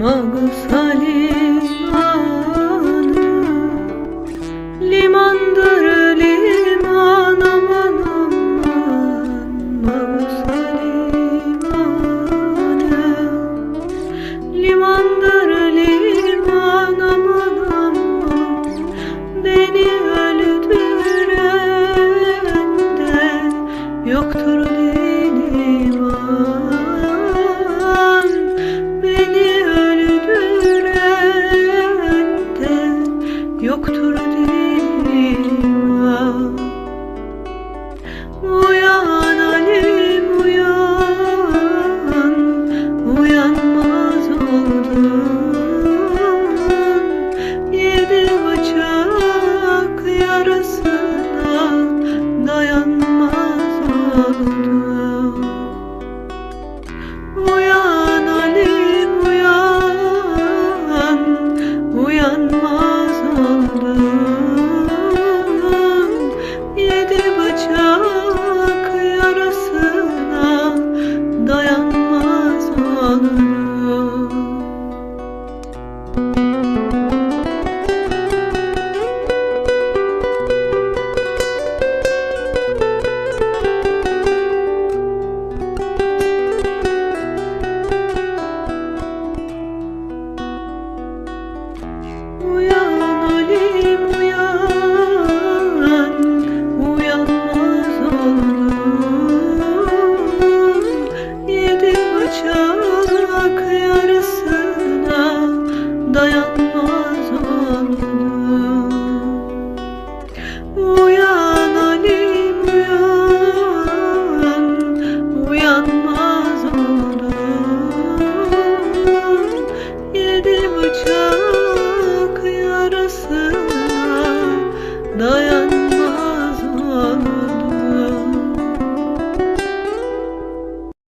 Magus limanı Limandır liman aman aman Magus limanı Limandır liman aman aman Beni öldürende Yoktur Muy